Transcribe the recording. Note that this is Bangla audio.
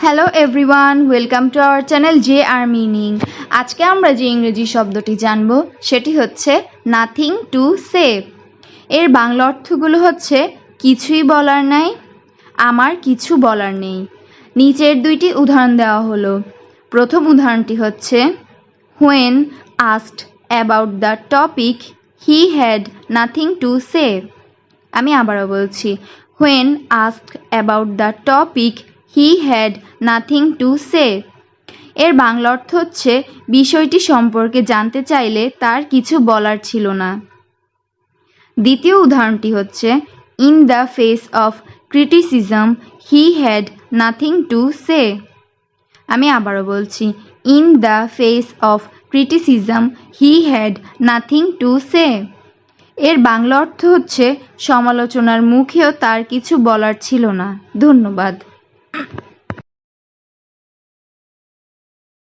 Hello everyone welcome to our channel J R meaning আজকে আমরা যে ইংরেজি শব্দটি জানব, সেটি হচ্ছে নাথিং টু সে এর বাংলা অর্থগুলো হচ্ছে, কিছুই বলার নাই, আমার কিছু বলার নেই। নিচের দুইটি উদাহরণ দেওয়া হলো। প্রথম উদাহরণটি হচ্ছে when asked about the topic he had nothing to say আমি আবারও বলছি when asked about the topic he had nothing to say এর বাংলা অর্থ হচ্ছে, বিষয়টি সম্পর্কে জানতে চাইলে তার কিছু বলার ছিল না। দ্বিতীয় উদাহরণটি হচ্ছে in the face of criticism he had nothing to say আমি আবারও বলছি in the face of criticism he had nothing to say এর বাংলা অর্থ হচ্ছে, সমালোচনার মুখেও তার কিছু বলার ছিল না। ধন্যবাদ।